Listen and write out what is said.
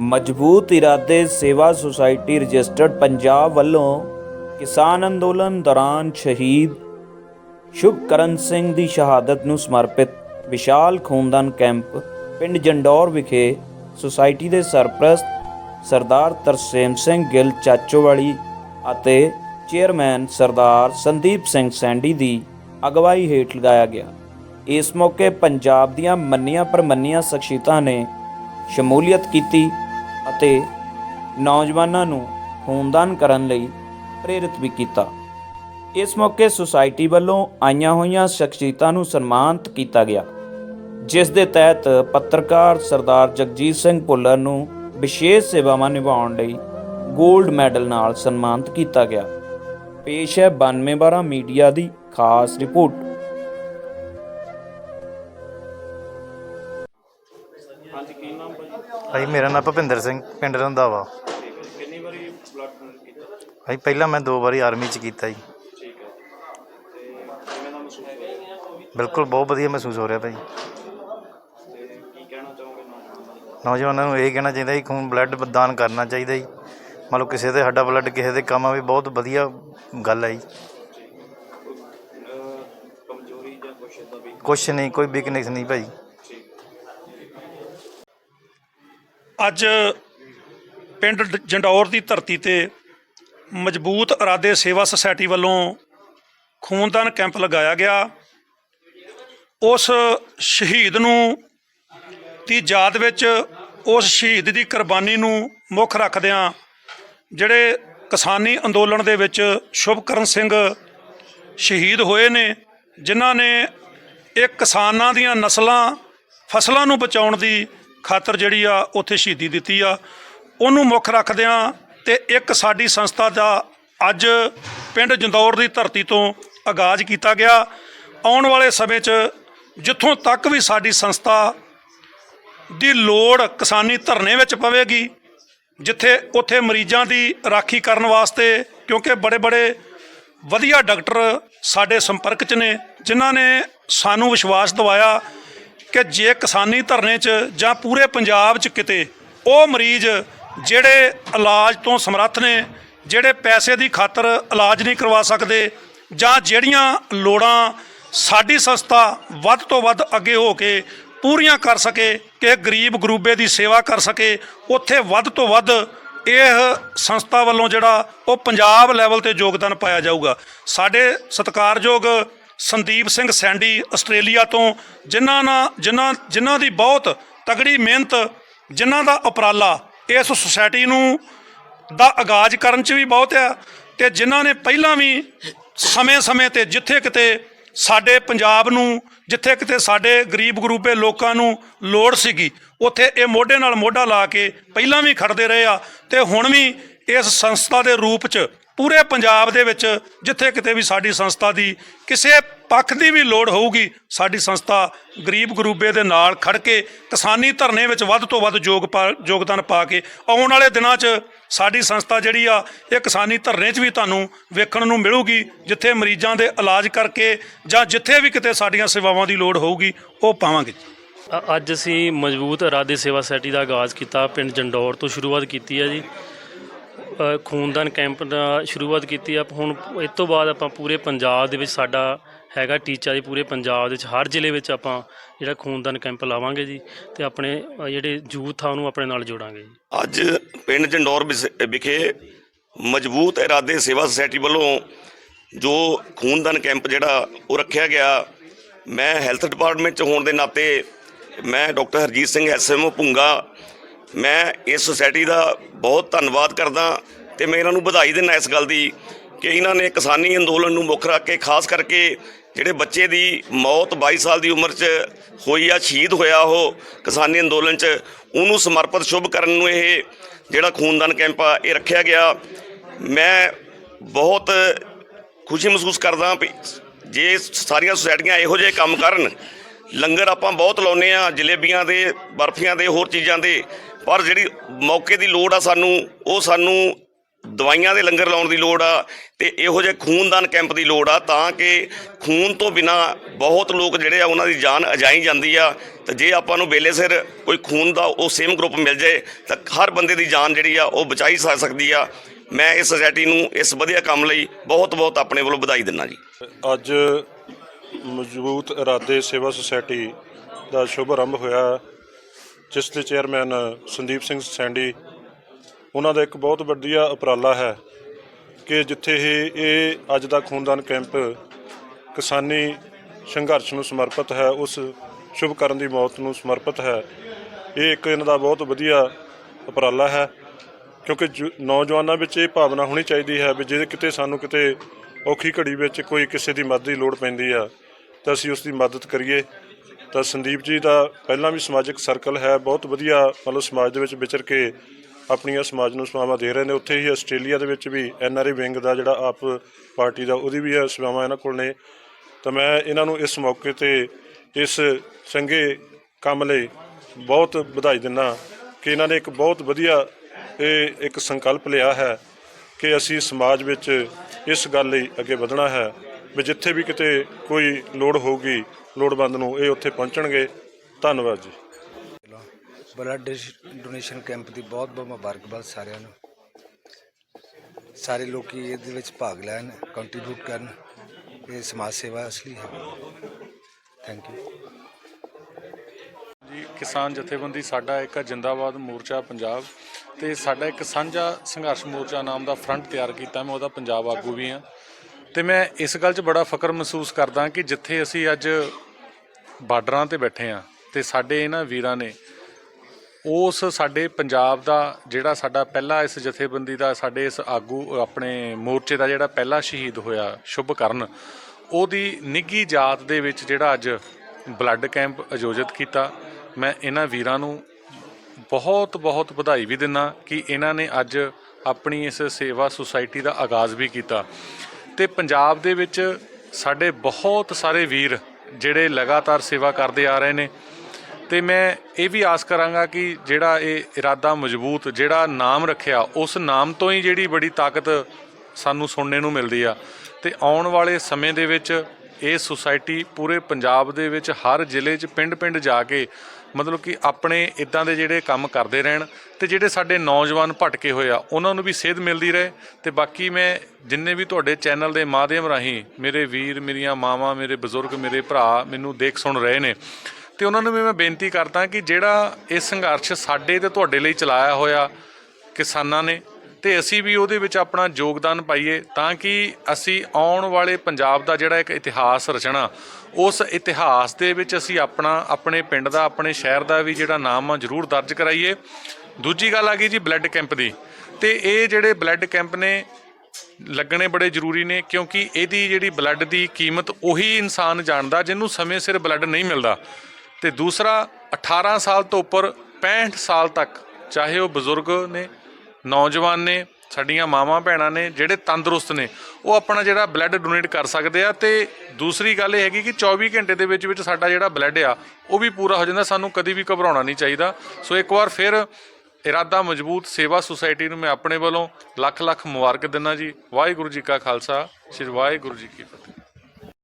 ਮਜ਼ਬੂਤ ਇਰਾਦੇ ਸੇਵਾ ਸੁਸਾਇਟੀ ਰਜਿਸਟਰਡ ਪੰਜਾਬ ਵੱਲੋਂ ਕਿਸਾਨ ਅੰਦੋਲਨ ਦੌਰਾਨ ਸ਼ਹੀਦ ਸ਼ੁਭਕਰਨ ਸਿੰਘ ਦੀ ਸ਼ਹਾਦਤ ਨੂੰ ਸਮਰਪਿਤ ਵਿਸ਼ਾਲ ਖੂਨਦਾਨ ਕੈਂਪ ਪਿੰਡ ਜੰਡੌਰ ਵਿਖੇ ਸੁਸਾਇਟੀ ਦੇ ਸਰਪ੍ਰਸਤ ਸਰਦਾਰ ਤਰਸੇਮ ਸਿੰਘ ਗਿੱਲ ਚਾਚੋਵਾਲੀ ਅਤੇ ਚੇਅਰਮੈਨ ਸਰਦਾਰ ਸੰਦੀਪ ਸਿੰਘ ਸੈਂਡੀ ਦੀ ਅਗਵਾਈ ਹੇਠ ਲਗਾਇਆ ਗਿਆ। ਇਸ ਮੌਕੇ ਪੰਜਾਬ ਦੀਆਂ ਮੰਨੀਆਂ ਪ੍ਰਮੰਨੀਆਂ ਸ਼ਖਸੀਅਤਾਂ ਨੇ ਸ਼ਮੂਲੀਅਤ ਕੀਤੀ। ਅਤੇ ਨੌਜਵਾਨਾਂ ਨੂੰ ਖੂਨਦਾਨ ਕਰਨ ਲਈ ਪ੍ਰੇਰਿਤ ਵੀ ਕੀਤਾ। ਇਸ ਮੌਕੇ ਸੁਸਾਇਟੀ ਵੱਲੋਂ ਆਈਆਂ ਹੋਈਆਂ ਸ਼ਖਸੀਅਤਾਂ ਨੂੰ ਸਨਮਾਨਿਤ ਕੀਤਾ ਗਿਆ, ਜਿਸ ਦੇ ਤਹਿਤ ਪੱਤਰਕਾਰ ਸਰਦਾਰ ਜਗਜੀਤ ਸਿੰਘ ਭੁੱਲਰ ਨੂੰ ਵਿਸ਼ੇਸ਼ ਸੇਵਾਵਾਂ ਨਿਭਾਉਣ ਲਈ 골ਡ ਮੈਡਲ ਨਾਲ ਸਨਮਾਨਿਤ ਕੀਤਾ ਗਿਆ। ਪੇਸ਼ ਹੈ 9212 ਮੀਡੀਆ ਦੀ ਖਾਸ ਰਿਪੋਰਟ। ਹਾਂਜੀ ਕੀ ਨਾਮ ਭਾਜੀ? ਭਾਈ ਮੇਰਾ ਨਾਮ ਭੁਪਿੰਦਰ ਸਿੰਘ ਪਿੰਡ ਰੰਧਾਵਾ। ਕਿੰਨੀ ਵਾਰੀ ਬਲੱਡ ਡੋਨੇਟ ਕੀਤਾ? ਭਾਈ ਪਹਿਲਾਂ ਮੈਂ ਦੋ ਵਾਰੀ ਆਰਮੀ ਚ ਕੀਤਾ ਜੀ। ਠੀਕ ਹੈ। ਤੇ ਕਿਵੇਂ ਦਾ ਮਹਿਸੂਸ ਹੋਇਆ? ਬਿਲਕੁਲ ਬਹੁਤ ਵਧੀਆ ਮਹਿਸੂਸ ਹੋ ਰਿਹਾ ਭਾਈ। ਤੇ ਕੀ ਕਹਿਣਾ ਚਾਹੋਗੇ ਨੌਜਵਾਨਾਂ ਨੂੰ? ਨੌਜਵਾਨਾਂ ਨੂੰ ਇਹ ਕਹਿਣਾ ਚਾਹੀਦਾ ਜੀ ਖੂਨ ਬਲੱਡ ਦਾਨ ਕਰਨਾ ਚਾਹੀਦਾ ਜੀ। ਮੰਨ ਲਓ ਕਿਸੇ ਦੇ ਸਾਡਾ ਬਲੱਡ ਕਿਸੇ ਦੇ ਕੰਮ ਆਵੇ ਬਹੁਤ ਵਧੀਆ ਗੱਲ ਹੈ ਜੀ। ਅਹ ਕਮਜ਼ੋਰੀ ਜਾਂ ਕੁਛ ਏਦਾਂ ਵੀ? ਕੁਛ ਨਹੀਂ ਕੋਈ ਵੀਕਨੈਸ ਨਹੀਂ ਭਾਈ। ਅੱਜ ਪਿੰਡ ਜੰਡੌਰ ਦੀ ਧਰਤੀ ਤੇ ਮਜ਼ਬੂਤ ਇਰਾਦੇ ਸੇਵਾ ਸੁਸਾਇਟੀ ਵੱਲੋਂ ਖੂਨਦਾਨ ਕੈਂਪ ਲਗਾਇਆ ਗਿਆ। ਉਸ ਸ਼ਹੀਦ ਨੂੰ ਦੀ ਯਾਦ ਵਿੱਚ ਉਸ ਸ਼ਹੀਦ ਦੀ ਕੁਰਬਾਨੀ ਨੂੰ ਮੁੱਖ ਰੱਖਦਿਆਂ ਜਿਹੜੇ ਕਿਸਾਨੀ ਅੰਦੋਲਨ ਦੇ ਵਿੱਚ ਸ਼ੁਭਕਰਨ ਸਿੰਘ ਸ਼ਹੀਦ ਹੋਏ ਨੇ, ਜਿਨ੍ਹਾਂ ਨੇ ਇਹ ਕਿਸਾਨਾਂ ਦੀਆਂ ਨਸਲਾਂ, ਫਸਲਾਂ ਨੂੰ ਬਚਾਉਣ ਦੀ ਖਾਤਰ ਜਿਹੜੀ ਆ ਉੱਥੇ ਸ਼ਹੀਦੀ ਦਿੱਤੀ ਆ। ਉਹਨੂੰ ਮੁੱਖ ਰੱਖਦਿਆਂ ਤੇ ਇੱਕ ਸਾਡੀ ਸੰਸਥਾ ਦਾ ਅੱਜ ਪਿੰਡ ਜੰਦੌਰ ਦੀ ਧਰਤੀ ਤੋਂ ਆਗਾਜ਼ ਕੀਤਾ ਗਿਆ। ਆਉਣ ਵਾਲੇ ਸਮੇਂ 'ਚ ਜਿੱਥੋਂ ਤੱਕ ਵੀ ਸਾਡੀ ਸੰਸਥਾ ਦੀ ਲੋੜ ਕਿਸਾਨੀ ਧਰਨੇ ਵਿੱਚ ਪਵੇਗੀ, ਜਿੱਥੇ ਉੱਥੇ ਮਰੀਜ਼ਾਂ ਦੀ ਰਾਖੀ ਕਰਨ ਵਾਸਤੇ ਕਿਉਂਕਿ ਬੜੇ ਬੜੇ ਵਧੀਆ ਡਾਕਟਰ ਸਾਡੇ ਸੰਪਰਕ 'ਚ ਨੇ, ਜਿਨ੍ਹਾਂ ਨੇ ਸਾਨੂੰ ਵਿਸ਼ਵਾਸ ਦਿਵਾਇਆ ਕਿ ਜੇ ਕਿਸਾਨੀ ਧਰਨੇ 'ਚ ਜਾਂ ਪੂਰੇ ਪੰਜਾਬ 'ਚ ਕਿਤੇ ਉਹ ਮਰੀਜ਼ ਜਿਹੜੇ ਇਲਾਜ ਤੋਂ ਸਮਰੱਥ ਨੇ, ਜਿਹੜੇ ਪੈਸੇ ਦੀ ਖਾਤਰ ਇਲਾਜ ਨਹੀਂ ਕਰਵਾ ਸਕਦੇ ਜਾਂ ਜਿਹੜੀਆਂ ਲੋੜਾਂ ਸਾਡੀ ਸੰਸਥਾ ਵੱਧ ਤੋਂ ਵੱਧ ਅੱਗੇ ਹੋ ਕੇ ਪੂਰੀਆਂ ਕਰ ਸਕੇ, ਕਿ ਗਰੀਬ ਗਰੂਬੇ ਦੀ ਸੇਵਾ ਕਰ ਸਕੇ, ਉੱਥੇ ਵੱਧ ਤੋਂ ਵੱਧ ਇਹ ਸੰਸਥਾ ਵੱਲੋਂ ਜਿਹੜਾ ਉਹ ਪੰਜਾਬ ਲੈਵਲ ਤੇ ਯੋਗਦਾਨ ਪਾਇਆ ਜਾਊਗਾ। ਸਾਡੇ ਸਤਿਕਾਰਯੋਗ ਸੰਦੀਪ ਸਿੰਘ ਸੈਂਡੀ ਆਸਟ੍ਰੇਲੀਆ ਤੋਂ, ਜਿਨ੍ਹਾਂ ਨਾਲ ਜਿਨ੍ਹਾਂ ਜਿਨ੍ਹਾਂ ਦੀ ਬਹੁਤ ਤਗੜੀ ਮਿਹਨਤ, ਜਿਨ੍ਹਾਂ ਦਾ ਉਪਰਾਲਾ ਇਸ ਸੁਸਾਇਟੀ ਨੂੰ ਦਾ ਆਗਾਜ਼ ਕਰਨ ਚ ਵੀ ਬਹੁਤ ਆ ਤੇ ਜਿਨ੍ਹਾਂ ਨੇ ਪਹਿਲਾਂ ਵੀ ਸਮੇਂ-ਸਮੇਂ ਤੇ ਜਿੱਥੇ ਕਿਤੇ ਸਾਡੇ ਪੰਜਾਬ ਨੂੰ, ਜਿੱਥੇ ਕਿਤੇ ਸਾਡੇ ਗਰੀਬ ਗਰੂਬੇ ਲੋਕਾਂ ਨੂੰ ਲੋੜ ਸੀਗੀ, ਉੱਥੇ ਇਹ ਮੋਢੇ ਨਾਲ ਮੋਢਾ ਲਾ ਕੇ ਪਹਿਲਾਂ ਵੀ ਖੜਦੇ ਰਹੇ ਆ ਤੇ ਹੁਣ ਵੀ ਇਸ ਸੰਸਥਾ ਦੇ ਰੂਪ 'ਚ ਪੂਰੇ ਪੰਜਾਬ ਦੇ ਵਿੱਚ ਜਿੱਥੇ ਕਿਤੇ ਵੀ ਸਾਡੀ ਸੰਸਥਾ ਦੀ ਕਿਸੇ ਪੱਖ ਦੀ ਵੀ ਲੋੜ ਹੋਊਗੀ, ਸਾਡੀ ਸੰਸਥਾ ਗਰੀਬ ਗਰੂਬੇ ਦੇ ਨਾਲ ਖੜ ਕੇ ਕਿਸਾਨੀ ਧਰਨੇ ਵਿੱਚ ਵੱਧ ਤੋਂ ਵੱਧ ਯੋਗ ਪਾ- ਯੋਗਦਾਨ ਪਾ ਕੇ ਆਉਣ ਵਾਲੇ ਦਿਨਾਂ 'ਚ ਸਾਡੀ ਸੰਸਥਾ ਜਿਹੜੀ ਆ, ਇਹ ਕਿਸਾਨੀ ਧਰਨੇ 'ਚ ਵੀ ਤੁਹਾਨੂੰ ਵੇਖਣ ਨੂੰ ਮਿਲੂਗੀ, ਜਿੱਥੇ ਮਰੀਜ਼ਾਂ ਦੇ ਇਲਾਜ ਕਰਕੇ ਜਾਂ ਜਿੱਥੇ ਵੀ ਕਿਤੇ ਸਾਡੀਆਂ ਸੇਵਾਵਾਂ ਦੀ ਲੋੜ ਹੋਊਗੀ, ਉਹ ਪਾਵਾਂਗੇ। ਅੱਜ ਅਸੀਂ ਮਜ਼ਬੂਤ ਇਰਾਦੇ ਸੇਵਾ ਸੈਟੀ ਦਾ ਆਗਾਜ਼ ਕੀਤਾ, ਪਿੰਡ ਜੰਡੌਰ ਤੋਂ ਸ਼ੁਰੂਆਤ ਕੀਤੀ ਹੈ ਜੀ। ਖੂਨਦਾਨ ਕੈਂਪ ਦਾ ਸ਼ੁਰੂਆਤ ਕੀਤੀ ਆ। ਹੁਣ ਇਸ ਤੋਂ ਬਾਅਦ ਆਪਾਂ ਪੂਰੇ ਪੰਜਾਬ ਦੇ ਵਿੱਚ ਸਾਡਾ ਹੈਗਾ ਟੀਚਾ ਜੀ ਪੂਰੇ ਪੰਜਾਬ ਦੇ ਵਿੱਚ ਹਰ ਜ਼ਿਲ੍ਹੇ ਵਿੱਚ ਆਪਾਂ ਜਿਹੜਾ ਖੂਨਦਾਨ ਕੈਂਪ ਲਾਵਾਂਗੇ ਜੀ ਤੇ ਆਪਣੇ ਅ, ਜਿਹੜੇ ਯੂਥ ਆ ਉਹਨੂੰ ਆਪਣੇ ਨਾਲ ਜੋੜਾਂਗੇ ਜੀ। ਅੱਜ ਪਿੰਡ ਜੰਡੌਰ ਵਿਸ- ਵਿਖੇ ਮਜ਼ਬੂਤ ਇਰਾਦੇ ਸੇਵਾ ਸੁਸਾਇਟੀ ਵੱਲੋਂ ਜੋ ਖੂਨਦਾਨ ਕੈਂਪ ਜਿਹੜਾ ਉਹ ਰੱਖਿਆ ਗਿਆ ਮੈਂ ਹੈਲਥ ਡਿਪਾਰਟਮੈਂਟ ਚ ਹੋਣ ਦੇ ਨਾਤੇ ਮੈਂ ਡਾਕਟਰ ਹਰਜੀਤ ਸਿੰਘ ਐਸਐਮਓ ਭੁੰਗਾ ਮੈਂ ਇਸ ਸੁਸਾਇਟੀ ਦਾ ਬਹੁਤ ਧੰਨਵਾਦ ਕਰਦਾ ਤੇ ਮੈਂ ਇਹਨਾਂ ਨੂੰ ਵਧਾਈ ਦਿੰਦਾ ਇਸ ਗੱਲ ਦੀ ਕਿ ਇਹਨਾਂ ਨੇ ਕਿਸਾਨੀ ਅੰਦੋਲਨ ਨੂੰ ਮੁੱਖ ਰੱਖ ਕੇ, ਖਾਸ ਕਰਕੇ ਜਿਹੜੇ ਬੱਚੇ ਦੀ ਮੌਤ 22 ਸਾਲ ਦੀ ਉਮਰ 'ਚ ਹੋਈ ਆ, ਸ਼ਹੀਦ ਹੋਇਆ ਉਹ ਕਿਸਾਨੀ ਅੰਦੋਲਨ 'ਚ, ਉਹਨੂੰ ਸਮਰਪਿਤ ਸ਼ੁਭ ਕਰਨ ਨੂੰ ਇਹ ਜਿਹੜਾ ਖੂਨਦਾਨ ਕੈਂਪ ਆ, ਇਹ ਰੱਖਿਆ ਗਿਆ। ਮੈਂ ਬਹੁਤ ਖੁਸ਼ੀ ਮਹਿਸੂਸ ਕਰਦਾ ਵੀ ਜੇ ਸਾਰੀਆਂ ਸੁਸਾਇਟੀਆਂ ਇਹੋ ਜਿਹੇ ਕੰਮ ਕਰਨ, ਲੰਗਰ ਆਪਾਂ ਬਹੁਤ ਲਾਉਨੇ ਆ ਜਲੇਬੀਆਂ ਦੇ, ਬਰਫੀਆਂ ਦੇ, ਹੋਰ ਚੀਜ਼ਾਂ ਦੇ ਪਰ ਜਿਹੜੀ ਮੌਕੇ ਦੀ ਲੋੜ ਆ ਸਾਨੂੰ, ਉਹ ਸਾਨੂੰ ਦਵਾਈਆਂ ਦੇ ਲੰਗਰ ਲਾਉਣ ਦੀ ਲੋੜ ਆ ਤੇ ਇਹੋ ਜਿਹੇ ਖੂਨਦਾਨ ਕੈਂਪ ਦੀ ਲੋੜ ਆ ਤਾਂ ਕਿ ਖੂਨ ਤੋਂ ਬਿਨਾ ਬਹੁਤ ਲੋਕ ਜਿਹੜੇ ਆ ਉਹਨਾਂ ਦੀ ਜਾਨ ਅਜਾਈ ਜਾਂਦੀ ਆ। ਤੇ ਜੇ ਆਪਾਂ ਨੂੰ ਵੇਲੇ ਸਿਰ ਕੋਈ ਖੂਨ ਦਾ ਉਹ ਸੇਮ ਗਰੁੱਪ ਮਿਲ ਜਾਏ, ਤਾਂ ਹਰ ਬੰਦੇ ਦੀ ਜਾਨ ਜਿਹੜੀ ਆ ਉਹ ਬਚਾਈ ਜਾ ਸਕਦੀ ਆ। ਮੈਂ ਇਸ ਸੁਸਾਇਟੀ ਨੂੰ ਇਸ ਵਧੀਆ ਕੰਮ ਲਈ ਬਹੁਤ ਬਹੁਤ ਆਪਣੇ ਵੱਲੋਂ ਵਧਾਈ ਦਿੰਦਾ ਜੀ। ਅੱਜ ਮਜ਼ਬੂਤ ਇਰਾਦੇ ਸੇਵਾ ਸੁਸਾਇਟੀ ਦਾ ਸ਼ੁਭ ਆਰੰਭ ਹੋਇਆ। ਜਿਸ ਦੇ ਚੇਅਰਮੈਨ ਸੰਦੀਪ ਸਿੰਘ ਸੈਂਡੀ, ਉਹਨਾਂ ਦਾ ਇੱਕ ਬਹੁਤ ਵਧੀਆ ਉਪਰਾਲਾ ਹੈ ਕਿ ਜਿੱਥੇ ਇਹ ਇਹ ਅੱਜ ਦਾ ਖੂਨਦਾਨ ਕੈਂਪ ਕਿਸਾਨੀ ਸੰਘਰਸ਼ ਨੂੰ ਸਮਰਪਿਤ ਹੈ, ਉਸ ਸ਼ੁਭ ਕਰਨ ਦੀ ਮੌਤ ਨੂੰ ਸਮਰਪਿਤ ਹੈ, ਇਹ ਇੱਕ ਇਹਨਾਂ ਦਾ ਬਹੁਤ ਵਧੀਆ ਉਪਰਾਲਾ ਹੈ, ਕਿਉਂਕਿ ਜੁ- ਨੌਜਵਾਨਾਂ ਵਿੱਚ ਇਹ ਭਾਵਨਾ ਹੋਣੀ ਚਾਹੀਦੀ ਹੈ ਵੀ ਜੇ ਕਿਤੇ ਸਾਨੂੰ ਕਿਤੇ ਔਖੀ ਘੜੀ ਵਿੱਚ ਕੋਈ ਕਿਸੇ ਦੀ ਮਦਦ ਦੀ ਲੋੜ ਪੈਂਦੀ ਆ, ਤਾਂ ਅਸੀਂ ਉਸ ਦੀ ਮਦਦ ਕਰੀਏ। ਤਾਂ ਸੰਦੀਪ ਜੀ ਦਾ ਪਹਿਲਾਂ ਵੀ ਸਮਾਜਿਕ ਸਰਕਲ ਹੈ, ਬਹੁਤ ਵਧੀਆ ਮਤਲਬ ਸਮਾਜ ਦੇ ਵਿੱਚ ਵਿਚਰ ਕੇ ਆਪਣੀਆਂ ਸਮਾਜ ਨੂੰ ਸੇਵਾਵਾਂ ਦੇ ਰਹੇ ਨੇ। ਉੱਥੇ ਹੀ ਆਸਟ੍ਰੇਲੀਆ ਦੇ ਵਿੱਚ ਵੀ ਐਨਆਰਆਈ ਵਿੰਗ ਦਾ ਜਿਹੜਾ ਆਪ ਪਾਰਟੀ ਦਾ, ਉਹਦੀ ਵੀ ਸੇਵਾਵਾਂ ਇਹਨਾਂ ਕੋਲ ਨੇ। ਤਾਂ ਮੈਂ ਇਹਨਾਂ ਨੂੰ ਇਸ ਮੌਕੇ ਤੇ ਇਸ ਚੰਗੇ ਕੰਮ ਲਈ ਬਹੁਤ ਵਧਾਈ ਦਿੰਦਾ ਕਿ ਇਹਨਾਂ ਨੇ ਇੱਕ ਬਹੁਤ ਵਧੀਆ ਇਹ ਇੱਕ ਸੰਕਲਪ ਲਿਆ ਹੈ ਕਿ ਅਸੀਂ ਸਮਾਜ ਵਿੱਚ ਇਸ ਗੱਲ ਲਈ ਅੱਗੇ ਵਧਣਾ ਹੈ। ਵੀ ਜਿੱਥੇ ਵੀ ਕਿਤੇ ਕੋਈ ਲੋੜ ਹੋਊਗੀ ਲੋੜਵੰਦ ਨੂੰ ਇਹ ਉੱਥੇ ਪਹੁੰਚਣਗੇ। ਧੰਨਵਾਦ ਜੀ। ਬਲੱਡ ਡੋਨੇਸ਼ਨ ਕੈਂਪ ਦੀ ਬਹੁਤ ਬਹੁਤ ਮੁਬਾਰਕਬਾਦ ਸਾਰਿਆਂ ਨੂੰ। ਸਾਰੇ ਲੋਕੀ ਇਹਦੇ ਵਿੱਚ ਭਾਗ ਲੈਣ ਕੰਟਰੀਬਿਊਟ ਕਰਨ। ਇਹ ਸਮਾਜ ਸੇਵਾ ਅਸਲੀ ਹੈ। ਥੈਂਕ ਯੂ ਜੀ ਕਿਸਾਨ ਜਥੇਬੰਦੀ ਸਾਡਾ ਇੱਕ ਜਿੰਦਾਬਾਦ ਮੋਰਚਾ ਪੰਜਾਬ ਤੇ ਸਾਡਾ ਇੱਕ ਸਾਂਝਾ ਸੰਘਰਸ਼ ਮੋਰਚਾ ਨਾਮ ਦਾ ਫਰੰਟ ਤਿਆਰ ਕੀਤਾ। ਮੈਂ ਉਹਦਾ ਪੰਜਾਬ ਆਗੂ ਵੀ ਹਾਂ। ਤੇ ਮੈਂ ਇਸ ਗੱਲ 'ਚ ਬੜਾ ਫਕਰ ਮਹਿਸੂਸ ਕਰਦਾ ਕਿ ਜਿੱਥੇ ਅਸੀਂ ਅੱਜ ਬਾਰਡਰਾਂ ਤੇ ਬੈਠੇ ਆ ਤੇ ਸਾਡੇ ਇਹਨਾਂ ਵੀਰਾਂ ਨੇ ਉਸ ਸਾਡੇ ਪੰਜਾਬ ਦਾ ਜਿਹੜਾ ਸਾਡਾ ਪਹਿਲਾ ਇਸ ਜਥੇਬੰਦੀ ਦਾ ਸਾਡੇ ਇਸ ਆਗੂ ਆਪਣੇ ਮੋਰਚੇ ਦਾ ਜਿਹੜਾ ਪਹਿਲਾ ਸ਼ਹੀਦ ਹੋਇਆ ਸ਼ੁਭ ਕਰਨ, ਉਹਦੀ ਨਿੱਗੀ ਜਾਤ ਦੇ ਵਿੱਚ ਜਿਹੜਾ ਅੱਜ ਬਲੱਡ ਕੈਂਪ ਆਯੋਜਿਤ ਕੀਤਾ। ਮੈਂ ਇਹਨਾਂ ਵੀਰਾਂ ਨੂੰ ਬਹੁਤ ਬਹੁਤ ਵਧਾਈ ਵੀ ਦਿੰਦਾ ਕਿ ਇਹਨਾਂ ਨੇ ਅੱਜ ਆਪਣੀ ਇਸ ਸੇਵਾ ਸੁਸਾਇਟੀ ਦਾ ਆਗਾਜ਼ ਵੀ ਕੀਤਾ। ਤੇ ਪੰਜਾਬ ਦੇ ਵਿੱਚ ਸਾਡੇ ਬਹੁਤ ਸਾਰੇ ਵੀਰ ਜਿਹੜੇ ਲਗਾਤਾਰ ਸੇਵਾ ਕਰਦੇ ਆ ਰਹੇ ਨੇ। ਤੇ ਮੈਂ ਇਹ ਵੀ ਆਸ ਕਰਾਂਗਾ ਕਿ ਜਿਹੜਾ ਇਹ ਇਰਾਦਾ ਮਜ਼ਬੂਤ, ਜਿਹੜਾ ਨਾਮ ਰੱਖਿਆ, ਉਸ ਨਾਮ ਤੋਂ ਹੀ ਜਿਹੜੀ ਬੜੀ ਤਾਕਤ ਸਾਨੂੰ ਸੁਣਨੇ ਨੂੰ ਮਿਲਦੀ ਆ। ਤੇ ਆਉਣ ਵਾਲੇ ਸਮੇਂ ਦੇ ਵਿੱਚ ਇਹ ਸੁਸਾਇਟੀ ਪੂਰੇ ਪੰਜਾਬ ਦੇ ਵਿੱਚ ਹਰ ਜ਼ਿਲ੍ਹੇ 'ਚ ਪਿੰਡ-ਪਿੰਡ ਜਾ ਕੇ ਮਤਲਬ ਕਿ ਆਪਣੇ ਇਦਾਂ ਦੇ ਜਿਹੜੇ ਕੰਮ ਕਰਦੇ ਰਹਿਣ ਤੇ ਜਿਹੜੇ ਸਾਡੇ ਨੌਜਵਾਨ ਭਟਕੇ ਹੋਏ ਆ, ਉਹਨਾਂ ਨੂੰ ਵੀ ਸੇਧ ਮਿਲਦੀ ਰਹੇ ਤੇ ਬਾਕੀ ਮੈਂ ਜਿੰਨੇ ਵੀ ਤੁਹਾਡੇ ਚੈਨਲ ਦੇ ਮਾਧਿਅਮ ਰਾਹੀਂ ਮੇਰੇ ਵੀਰ, ਮੇਰੀਆਂ ਮਾਵਾਂ, ਮੇਰੇ ਬਜ਼ੁਰਗ, ਮੇਰੇ ਭਰਾ ਮੈਨੂੰ ਦੇਖ ਸੁਣ ਰਹੇ ਨੇ ਤੇ ਉਹਨਾਂ ਨੂੰ ਵੀ ਮੈਂ ਬੇਨਤੀ ਕਰਦਾ ਕਿ ਜਿਹੜਾ ਇਹ ਸੰਘਰਸ਼ ਸਾਡੇ ਤੇ ਤੁਹਾਡੇ ਲਈ ਚਲਾਇਆ ਹੋਇਆ ਕਿਸਾਨਾਂ ਨੇ ਤੇ ਅਸੀਂ ਵੀ ਉਹਦੇ ਵਿੱਚ ਆਪਣਾ ਯੋਗਦਾਨ ਪਾਈਏ ਤਾਂ ਕਿ ਅਸੀਂ ਆਉਣ ਵਾਲੇ ਪੰਜਾਬ ਦਾ ਜਿਹੜਾ ਇੱਕ ਇਤਿਹਾਸ ਰਚਣਾ, ਉਸ ਇਤਿਹਾਸ ਦੇ ਵਿੱਚ ਅਸੀਂ ਆਪਣਾ, ਆਪਣੇ ਪਿੰਡ ਦਾ, ਆਪਣੇ ਸ਼ਹਿਰ ਦਾ ਵੀ ਜਿਹੜਾ ਨਾਮ ਆ ਜ਼ਰੂਰ ਦਰਜ ਕਰਾਈਏ। ਦੂਜੀ ਗੱਲ ਆ ਗਈ ਜੀ ਬਲੱਡ ਕੈਂਪ ਦੀ। ਤੇ ਇਹ ਜਿਹੜੇ ਬਲੱਡ ਕੈਂਪ ਨੇ, ਲੱਗਣੇ ਬੜੇ ਜ਼ਰੂਰੀ ਨੇ ਕਿਉਂਕਿ ਇਹਦੀ ਜਿਹੜੀ ਬਲੱਡ ਦੀ ਕੀਮਤ ਉਹੀ ਇਨਸਾਨ ਜਾਣਦਾ ਜਿਹਨੂੰ ਸਮੇਂ ਸਿਰ ਬਲੱਡ ਨਹੀਂ ਮਿਲਦਾ। ਤੇ ਦੂਸਰਾ 18 ਸਾਲ ਤੋਂ ਉੱਪਰ 65 ਸਾਲ ਤੱਕ, ਚਾਹੇ ਉਹ ਬਜ਼ੁਰਗ ਨੇ ਨੌਜਵਾਨ ਨੇ, ਸਾਡੀਆਂ ਮਾਵਾਂ ਭੈਣਾਂ ਨੇ, ਜਿਹੜੇ ਤੰਦਰੁਸਤ ਨੇ, ਉਹ ਆਪਣਾ ਜਿਹੜਾ ਬਲੱਡ ਡੋਨੇਟ ਕਰ ਸਕਦੇ ਆ ਤੇ ਦੂਸਰੀ ਗੱਲ ਇਹ ਹੈਗੀ ਕਿ 24 ਘੰਟੇ ਦੇ ਵਿੱਚ ਵਿੱਚ ਸਾਡਾ ਜਿਹੜਾ ਬਲੱਡ ਆ, ਉਹ ਵੀ ਪੂਰਾ ਹੋ ਜਾਂਦਾ, ਸਾਨੂੰ ਕਦੀ ਵੀ ਘਬਰਾਉਣਾ ਨਹੀਂ ਚਾਹੀਦਾ। ਸੋ ਇੱਕ ਵਾਰ ਫਿਰ ਇਰਾਦਾ ਮਜ਼ਬੂਤ ਸੇਵਾ ਸੁਸਾਇਟੀ ਨੂੰ ਮੈਂ ਆਪਣੇ ਵੱਲੋਂ ਲੱਖ ਲੱਖ ਮੁਬਾਰਕ ਦਿੰਦਾ ਜੀ। ਵਾਹਿਗੁਰੂ ਜੀ ਕਾ ਖਾਲਸਾ, ਸ੍ਰੀ ਵਾਹਿਗੁਰੂ ਜੀ ਕੀ ਫਤਿਹ।